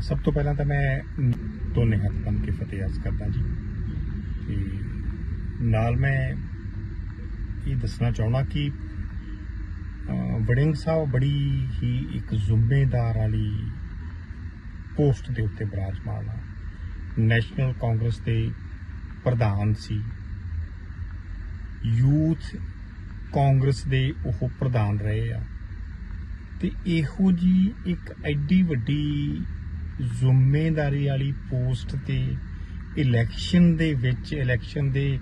ਸਭ ਤੋਂ ਪਹਿਲਾਂ ਤਾਂ ਮੈਂ ਦੋਨੇ ਹੱਥ ਬੰਨ ਕੇ ਫਤਿਹ ਅਰਜ਼ ਕਰਦਾ ਜੀ। ਤੇ ਨਾਲ ਮੈਂ ਇਹ ਦੱਸਣਾ ਚਾਹੁੰਦਾ ਕਿ ਵੜਿੰਗ ਸਾਹਿਬ ਬੜੀ ਹੀ ਇੱਕ ਜ਼ਿੰਮੇਦਾਰ ਵਾਲੀ ਪੋਸਟ ਦੇ ਉੱਤੇ ਬਿਰਾਜਮਾਨ ਆ। ਨੈਸ਼ਨਲ ਕਾਂਗਰਸ ਦੇ ਪ੍ਰਧਾਨ ਸੀ। ਯੂਥ ਕਾਂਗਰਸ ਦੇ ਉਹ ਪ੍ਰਧਾਨ ਰਹੇ ਆ। ਤੇ ਇਹੋ ਜੀ ਇੱਕ ਐਡੀ ਵੱਡੀ ਜ਼ਿੰਮੇਵਾਰੀ ਵਾਲੀ ਪੋਸਟ ਤੇ ਇਲੈਕਸ਼ਨ ਦੇ ਵਿੱਚ, ਇਲੈਕਸ਼ਨ ਦੇ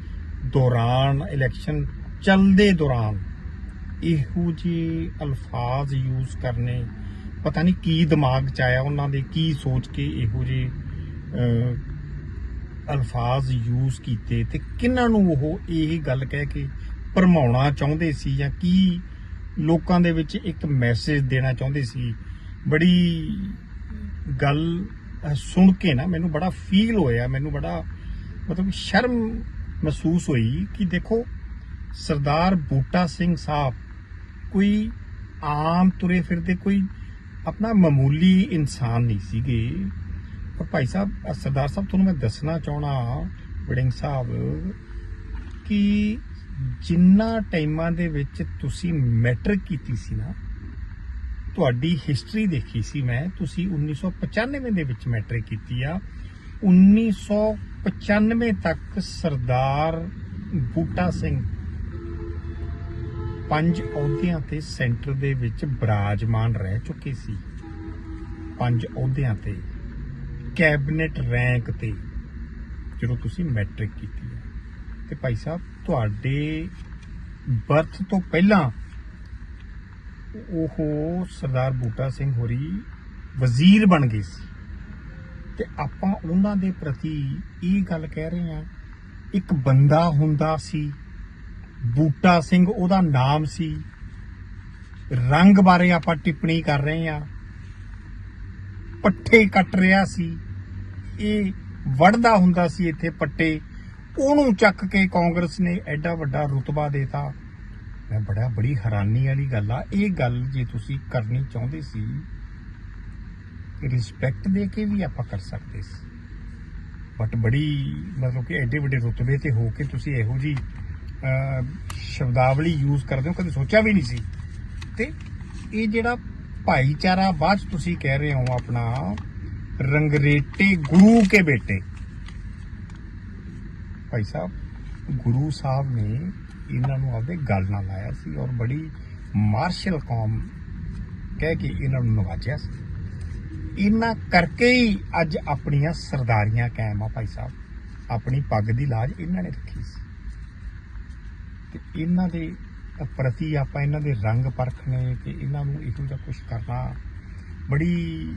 ਦੌਰਾਨ, ਇਲੈਕਸ਼ਨ ਚੱਲਦੇ ਦੌਰਾਨ ਇਹੋ ਜੀ ਅਲਫਾਜ਼ ਯੂਜ਼ ਕਰਨੇ, ਪਤਾ ਨਹੀਂ ਕੀ ਦਿਮਾਗ ਚ ਆਇਆ ਉਹਨਾਂ ਦੇ, ਕੀ ਸੋਚ ਕੇ ਇਹੋ ਜਿਹੇ ਅਲਫਾਜ਼ ਯੂਜ਼ ਕੀਤੇ ਤੇ ਕਿਹਨਾਂ ਨੂੰ ਉਹ ਇਹ ਗੱਲ ਕਹਿ ਕੇ ਭਰਮਾਉਣਾ ਚਾਹੁੰਦੇ ਸੀ ਜਾਂ ਕੀ ਲੋਕਾਂ ਦੇ ਵਿੱਚ ਇੱਕ ਮੈਸੇਜ ਦੇਣਾ ਚਾਹੁੰਦੇ ਸੀ? ਬੜੀ ਗੱਲ ਸੁਣ ਕੇ ਨਾ ਮੈਨੂੰ ਬੜਾ ਫੀਲ ਹੋਇਆ, ਮੈਨੂੰ ਬੜਾ ਮਤਲਬ ਸ਼ਰਮ ਮਹਿਸੂਸ ਹੋਈ ਕਿ ਦੇਖੋ ਸਰਦਾਰ ਬੂਟਾ ਸਿੰਘ ਸਾਹਿਬ ਕੋਈ ਆਮ ਤੁਰੇ ਫਿਰਦੇ, ਕੋਈ ਆਪਣਾ ਮਾਮੂਲੀ ਇਨਸਾਨ ਨਹੀਂ ਸੀਗੇ। ਪਰ ਭਾਈ ਸਾਹਿਬ ਸਰਦਾਰ ਸਾਹਿਬ, ਤੁਹਾਨੂੰ ਮੈਂ ਦੱਸਣਾ ਚਾਹਣਾ ਵੜਿੰਗ ਸਾਹਿਬ, ਕਿ ਜਿੰਨਾ ਟਾਈਮਾਂ ਦੇ ਵਿੱਚ ਤੁਸੀਂ ਮੈਟਰ ਕੀਤੀ ਸੀ ਨਾ ਤੁਹਾਡੀ ਹਿਸਟਰੀ ਦੇਖੀ ਸੀ ਮੈਂ, ਤੁਸੀਂ 1995 ਦੇ ਵਿੱਚ ਮੈਟ੍ਰਿਕ ਕੀਤੀ ਆ। 1995 ਤੱਕ ਸਰਦਾਰ ਬੂਟਾ ਸਿੰਘ ਪੰਜ ਅਹੁਦਿਆਂ ਤੇ ਸੈਂਟਰ ਦੇ ਵਿੱਚ ਬਰਾਜਮਾਨ ਰਹਿ ਚੁੱਕੇ ਸੀ। ਪੰਜ ਅਹੁਦਿਆਂ ਤੇ ਕੈਬਨਿਟ ਰੈਂਕ ਤੇ, ਜਦੋਂ ਤੁਸੀਂ ਮੈਟ੍ਰਿਕ ਕੀਤੀ ਹੈ ਤੇ ਭਾਈ ਸਾਹਿਬ, ਤੁਹਾਡੇ ਬਰਥ ਤੋਂ ਪਹਿਲਾਂ ਉਹ ਸਰਦਾਰ ਬੂਟਾ ਸਿੰਘ ਹੋਰੀ ਵਜ਼ੀਰ ਬਣ ਗਏ ਸੀ। ਤੇ ਆਪਾਂ ਉਹਨਾਂ ਦੇ ਪ੍ਰਤੀ ਇਹ ਗੱਲ ਕਹਿ ਰਹੇ ਹਾਂ, ਇੱਕ ਬੰਦਾ ਹੁੰਦਾ ਸੀ, ਬੂਟਾ ਸਿੰਘ ਉਹਦਾ ਨਾਮ ਸੀ, ਰੰਗ ਬਾਰੇ ਆਪਾਂ ਟਿੱਪਣੀ ਕਰ ਰਹੇ ਹਾਂ, ਪੱਠੇ ਕੱਟ ਰਿਹਾ ਸੀ, ਇਹ ਵੜਦਾ ਹੁੰਦਾ ਸੀ ਇੱਥੇ ਪੱਟੇ ਉਹਨੂੰ ਚੱਕ ਕੇ ਕਾਂਗਰਸ ਨੇ ਐਡਾ ਵੱਡਾ ਰੁਤਬਾ ਦੇਤਾ। ਮੈਂ ਬੜਾ, ਬੜੀ ਹੈਰਾਨੀ ਵਾਲੀ ਗੱਲ ਆ। ਇਹ ਗੱਲ ਜੇ ਤੁਸੀਂ ਕਰਨੀ ਚਾਹੁੰਦੇ ਸੀ ਰਿਸਪੈਕਟ ਦੇ ਕੇ ਵੀ ਆਪਾਂ ਕਰ ਸਕਦੇ ਸੀ। ਬਟ ਬੜੀ, ਮਤਲਬ ਕਿ ਐਡੇ ਵੱਡੇ ਰੁਤਬੇ ਤੇ ਹੋ ਕੇ ਤੁਸੀਂ ਇਹੋ ਜੀ ਸ਼ਬਦਾਵਲੀ ਯੂਜ਼ ਕਰਦੇ ਹੋ, ਕਦੇ ਸੋਚਿਆ ਵੀ ਨਹੀਂ ਸੀ? ਤੇ ਇਹ ਜਿਹੜਾ ਭਾਈਚਾਰਾ ਬਾਅਦ 'ਚ ਤੁਸੀਂ ਕਹਿ ਰਹੇ ਹੋ ਆਪਣਾ, ਰੰਗਰੇਟੇ ਗੁਰੂ ਕੇ ਬੇਟੇ। ਭਾਈ ਸਾਹਿਬ, ਗੁਰੂ ਸਾਹਿਬ ਨੇ ਇਹਨਾਂ ਨੂੰ ਆਪਦੇ ਗੱਲ ਨਾਲ ਲਾਇਆ ਸੀ ਔਰ ਬੜੀ ਮਾਰਸ਼ਲ ਕੌਮ ਕਹਿ ਕੇ ਇਹਨਾਂ ਨੂੰ ਨਵਾਜਿਆ ਸੀ। ਇਹਨਾਂ ਕਰਕੇ ਹੀ ਅੱਜ ਆਪਣੀਆਂ ਸਰਦਾਰੀਆਂ ਕਾਇਮ ਆ ਭਾਈ ਸਾਹਿਬ। ਆਪਣੀ ਪੱਗ ਦੀ ਲਾਜ ਇਹਨਾਂ ਨੇ ਰੱਖੀ ਸੀ। ਤੇ ਇਹਨਾਂ ਦੇ ਪ੍ਰਤੀ ਆਪਾਂ ਇਹਨਾਂ ਦੇ ਰੰਗ ਪਰਖਣੇ ਤੇ ਇਹਨਾਂ ਨੂੰ ਇਹੋ ਜਿਹਾ ਕੁਝ ਕਰਨਾ ਬੜੀ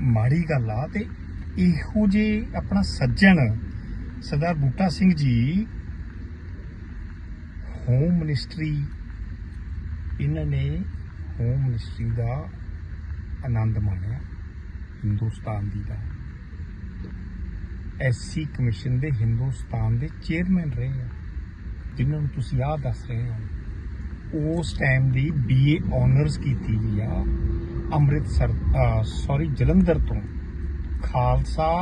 ਮਾੜੀ ਗੱਲ ਆ ਤੇ ਇਹੋ ਜੇ ਆਪਣਾ ਸੱਜਣ ਸਰਦਾਰ ਬੂਟਾ ਸਿੰਘ ਜੀ ਹੋਮ ਮਿਨਿਸਟਰੀ ਇਹਨਾਂ ਨੇ ਹੋਮ ਮਿਨਿਸਟਰੀ ਦਾ ਆਨੰਦ ਮਾਣਿਆ, ਹਿੰਦੁਸਤਾਨ ਦੀ ਦਾ। ਐਸਸੀ ਕਮਿਸ਼ਨ ਦੇ ਹਿੰਦੁਸਤਾਨ ਦੇ ਚੇਅਰਮੈਨ ਰਹੇ ਆ, ਜਿਨ੍ਹਾਂ ਨੂੰ ਤੁਸੀਂ ਆਹ ਦੱਸ ਰਹੇ ਹੋ। ਉਸ ਟਾਈਮ ਦੀ ਬੀਏ ਆਨਰਸ ਕੀਤੀ ਗਈ ਆ, ਅੰਮ੍ਰਿਤਸਰ ਸੌਰੀ ਜਲੰਧਰ ਤੋਂ। ਖਾਲਸਾ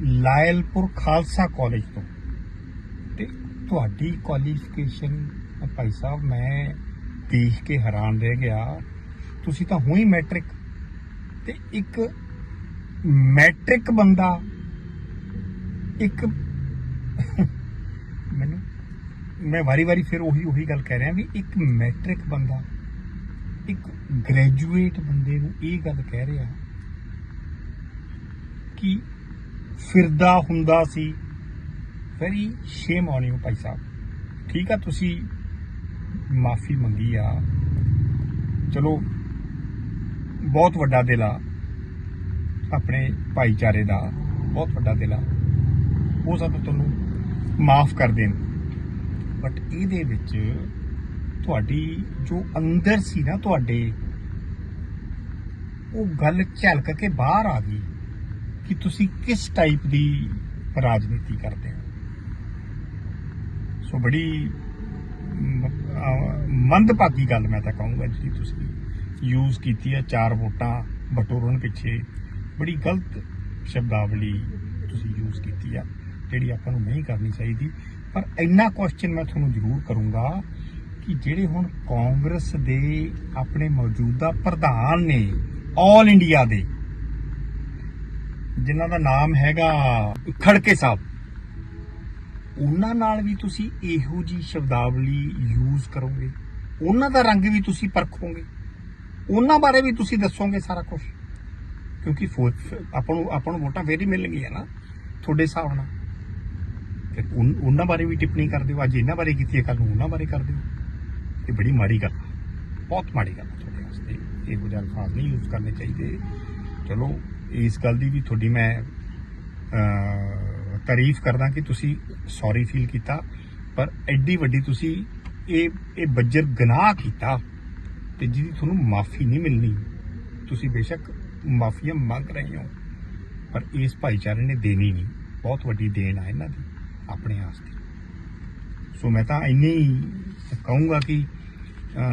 ਲਾਇਲਪੁਰ ਖਾਲਸਾ ਕਾਲਜ ਤੋਂ। ਤੁਹਾਡੀ ਕੁਆਲੀਫਿਕੇਸ਼ਨ ਭਾਈ ਸਾਹਿਬ, ਮੈਂ ਦੇਖ ਕੇ ਹੈਰਾਨ ਰਹਿ ਗਿਆ। ਤੁਸੀਂ ਤਾਂ ਹੋਈ ਮੈਟ੍ਰਿਕ ਤੇ ਇੱਕ ਮੈਟ੍ਰਿਕ ਬੰਦਾ, ਇੱਕ ਮੈਨੂੰ, ਮੈਂ ਵਾਰੀ-ਵਾਰੀ ਫਿਰ ਉਹੀ ਉਹੀ ਗੱਲ ਕਹਿ ਰਿਹਾ ਵੀ ਇੱਕ ਮੈਟ੍ਰਿਕ ਬੰਦਾ, ਇੱਕ ਗ੍ਰੈਜੂਏਟ ਬੰਦੇ ਨੂੰ ਇਹ ਗੱਲ ਕਹਿ ਰਿਹਾ ਕਿ ਫਿਰਦਾ ਹੁੰਦਾ ਸੀ ਵੈਰੀ ਸ਼ੇਮ ਔਨ ਯੂ ਭਾਈ ਸਾਹਿਬ। ਠੀਕ ਆ, ਤੁਸੀਂ ਮਾਫੀ ਮੰਗੀ ਆ। ਚਲੋ, ਬਹੁਤ ਵੱਡਾ ਦਿਲ ਆ ਆਪਣੇ ਭਾਈਚਾਰੇ ਦਾ। ਬਹੁਤ ਵੱਡਾ ਦਿਲ ਆ। ਉਹ ਸਾਨੂੰ ਤੁਹਾਨੂੰ ਮਾਫ ਕਰ ਦੇਣ। ਬਟ ਇਹਦੇ ਵਿੱਚ ਤੁਹਾਡੀ ਜੋ ਅੰਦਰ ਸੀ ਨਾ ਤੁਹਾਡੇ, ਉਹ ਗੱਲ ਝਲਕ ਕੇ ਬਾਹਰ ਆ ਗਈ ਕਿ ਤੁਸੀਂ ਕਿਸ ਟਾਈਪ ਦੀ ਰਾਜਨੀਤੀ ਕਰਦੇ ਹੋ। ਸੋ ਬੜੀ ਮੰਦਭਾਗੀ ਗੱਲ ਮੈਂ ਤਾਂ ਕਹੂੰਗਾ ਜਿਹੜੀ ਤੁਸੀਂ ਯੂਜ਼ ਕੀਤੀ ਹੈ ਚਾਰ ਵੋਟਾਂ ਬਟੋਰਨ ਪਿੱਛੇ। ਬੜੀ ਗਲਤ ਸ਼ਬਦਾਵਲੀ ਤੁਸੀਂ ਯੂਜ਼ ਕੀਤੀ ਆ, ਜਿਹੜੀ ਆਪਾਂ ਨੂੰ ਨਹੀਂ ਕਰਨੀ ਚਾਹੀਦੀ। ਪਰ ਇੰਨਾ ਕੁਐਸਚਨ ਮੈਂ ਤੁਹਾਨੂੰ ਜ਼ਰੂਰ ਕਰੂੰਗਾ ਕਿ ਜਿਹੜੇ ਹੁਣ ਕਾਂਗਰਸ ਦੇ ਆਪਣੇ ਮੌਜੂਦਾ ਪ੍ਰਧਾਨ ਨੇ ਆਲ ਇੰਡੀਆ ਦੇ, ਜਿਨ੍ਹਾਂ ਦਾ ਨਾਮ ਹੈਗਾ ਖੜਕੇ ਸਾਹਿਬ ਉਹਨਾਂ ਨਾਲ ਵੀ ਤੁਸੀਂ ਇਹੋ ਜੀ ਸ਼ਬਦਾਵਲੀ ਯੂਜ਼ ਕਰੋਗੇ। ਉਹਨਾਂ ਦਾ ਰੰਗ ਵੀ ਤੁਸੀਂ ਪਰਖੋਗੇ। ਉਹਨਾਂ ਬਾਰੇ ਵੀ ਤੁਸੀਂ ਦੱਸੋਗੇ ਸਾਰਾ ਕੁਝ ਕਿਉਂਕਿ ਫੋ- ਆਪਾਂ ਨੂੰ ਆਪਾਂ ਨੂੰ ਵੋਟਾਂ ਫੇਰ ਹੀ ਮਿਲਣਗੀਆਂ ਨਾ, ਤੁਹਾਡੇ ਹਿਸਾਬ ਨਾਲ। ਫਿਰ ਉਨ- ਉਹਨਾਂ ਬਾਰੇ ਵੀ ਟਿੱਪਣੀ ਕਰ ਦਿਓ। ਅੱਜ ਇਹਨਾਂ ਬਾਰੇ ਕੀਤੀ ਹੈ ਕੱਲ ਨੂੰ ਉਹਨਾਂ ਬਾਰੇ ਕਰ ਦਿਓ। ਇਹ ਬੜੀ ਮਾੜੀ ਗੱਲ ਹੈ। ਬਹੁਤ ਮਾੜੀ ਗੱਲ ਹੈ ਤੁਹਾਡੇ ਵਾਸਤੇ। ਇਹ ਜਿਹੇ ਅਲਫਾਜ਼ ਨਹੀਂ ਯੂਜ਼ ਕਰਨੇ ਚਾਹੀਦੇ। ਚਲੋ, ਇਸ ਗੱਲ ਦੀ ਵੀ ਤੁਹਾਡੀ ਮੈਂ ਤਾਰੀਫ ਕਰਦਾ ਕਿ ਤੁਸੀਂ ਸੌਰੀ ਫੀਲ ਕੀਤਾ, ਪਰ ਐਡੀ ਵੱਡੀ ਤੁਸੀਂ ਇਹ ਇਹ ਬੱਜਰ ਗੁਨਾਹ ਕੀਤਾ ਤੇ ਜਿਹਦੀ ਤੁਹਾਨੂੰ ਮਾਫੀ ਨਹੀਂ ਮਿਲਣੀ। ਤੁਸੀਂ ਬੇਸ਼ੱਕ ਮਾਫੀਆਂ ਮੰਗ ਰਹੇ ਹੋ, ਪਰ ਇਸ ਭਾਈਚਾਰੇ ਨੇ ਦੇਣੀ ਨਹੀਂ। ਬਹੁਤ ਵੱਡੀ ਦੇਣ ਆ ਇਹਨਾਂ ਦੀ, ਆਪਣੇ ਵਾਸਤੇ ਸੋ ਮੈਂ ਤਾਂ ਇੰਨੀ ਕਹੂੰਗਾ ਕਿ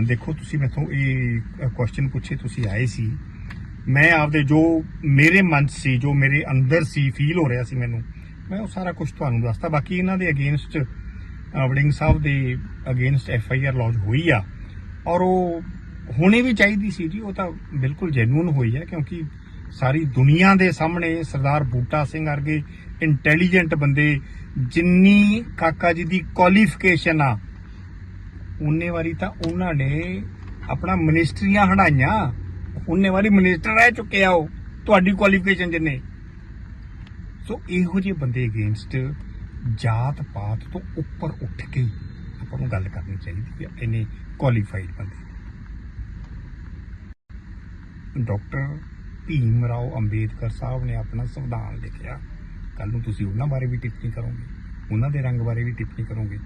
ਦੇਖੋ ਤੁਸੀਂ ਮੈਥੋਂ ਇਹ ਕੁਐਸਚਨ ਪੁੱਛੇ ਤੁਸੀਂ ਆਏ ਸੀ। ਮੈਂ ਆਪਦੇ ਜੋ ਮੇਰੇ ਮਨ 'ਚ ਸੀ, ਜੋ ਮੇਰੇ ਅੰਦਰ ਸੀ ਫੀਲ ਹੋ ਰਿਹਾ ਸੀ ਮੈਨੂੰ ਮੈਂ ਉਹ ਸਾਰਾ ਕੁਝ ਤੁਹਾਨੂੰ ਦੱਸਤਾ। ਬਾਕੀ ਇਹਨਾਂ ਦੇ ਅਗੇਂਸਟ ਵਡਿੰਗ ਸਾਹਿਬ ਦੇ against F I R lodge ਹੋਈ ਆ। ਔਰ ਉਹ ਹੋਣੀ ਵੀ ਚਾਹੀਦੀ ਸੀ ਜੀ, ਉਹ ਤਾਂ ਬਿਲਕੁਲ ਜੈਨੂਨ ਹੋਈ ਹੈ, ਕਿਉਂਕਿ ਸਾਰੀ ਦੁਨੀਆ ਦੇ ਸਾਹਮਣੇ ਸਰਦਾਰ ਬੂਟਾ ਸਿੰਘ ਵਰਗੇ ਇੰਟੈਲੀਜੈਂਟ ਬੰਦੇ ਜਿੰਨੀ ਕਾਕਾ ਜੀ ਦੀ ਕੁਆਲੀਫਿਕੇਸ਼ਨ ਆ, ਉਨੇ ਵਾਰੀ ਤਾਂ ਉਹਨਾਂ ਨੇ ਆਪਣਾ ਮਿਨਿਸਟਰੀਆਂ ਹਟਾਈਆਂ ਉਨੇ ਵਾਰੀ ਮਿਨਿਸਟਰ ਰਹਿ ਚੁੱਕੇ ਆ ਉਹ, ਤੁਹਾਡੀ ਕੁਆਲੀਫਿਕੇਸ਼ਨ ਜਿੰਨੇ। ਸੋ ਇਹੋ ਜਿਹੇ ਬੰਦੇ ਅਗੇਂਸਟ ਜਾਤ ਪਾਤ ਤੋਂ ਉੱਪਰ ਉੱਠ ਕੇ ਆਪਾਂ ਨੂੰ ਗੱਲ ਕਰਨੀ ਚਾਹੀਦੀ ਹੈ ਇਹਨੇ ਕੁਆਲੀਫਾਈਡ ਬੰਦੇ ਡਾਕਟਰ ਭੀਮ ਰਾਓ ਅੰਬੇਦਕਰ ਸਾਹਿਬ ਨੇ ਆਪਣਾ ਸੰਵਿਧਾਨ ਲਿਖਿਆ। ਕੱਲ ਨੂੰ ਤੁਸੀਂ ਉਹਨਾਂ ਬਾਰੇ ਵੀ ਟਿੱਪਣੀ ਕਰੋਗੇ, ਉਹਨਾਂ ਦੇ ਰੰਗ ਬਾਰੇ ਵੀ ਟਿੱਪਣੀ ਕਰੋਗੇ।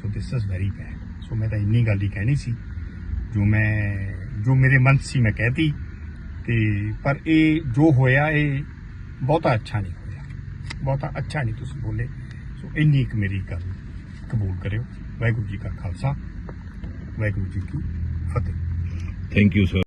So this is very bad so ਮੈਂ ਤਾਂ ਇੰਨੀ ਗੱਲ ਹੀ ਕਹਿਣੀ ਸੀ, ਜੋ ਮੈਂ, ਜੋ ਮੇਰੇ ਮਨ 'ਚ ਸੀ ਮੈਂ ਕਹਿਤੀ ਤੇ ਪਰ ਇਹ ਜੋ ਹੋਇਆ ਇਹ ਬਹੁਤਾ ਅੱਛਾ ਨਹੀਂ ਹੋਇਆ। ਬਹੁਤਾ ਅੱਛਾ ਨਹੀਂ ਤੁਸੀਂ ਬੋਲੇ। ਸੋ ਇੰਨੀ ਇੱਕ ਮੇਰੀ ਗੱਲ ਕਬੂਲ ਕਰਿਓ। ਵਾਹਿਗੁਰੂ ਜੀ ਕਾ ਖਾਲਸਾ, ਵਾਹਿਗੁਰੂ ਜੀ ਕੀ ਫਤਿਹ। Thank you sir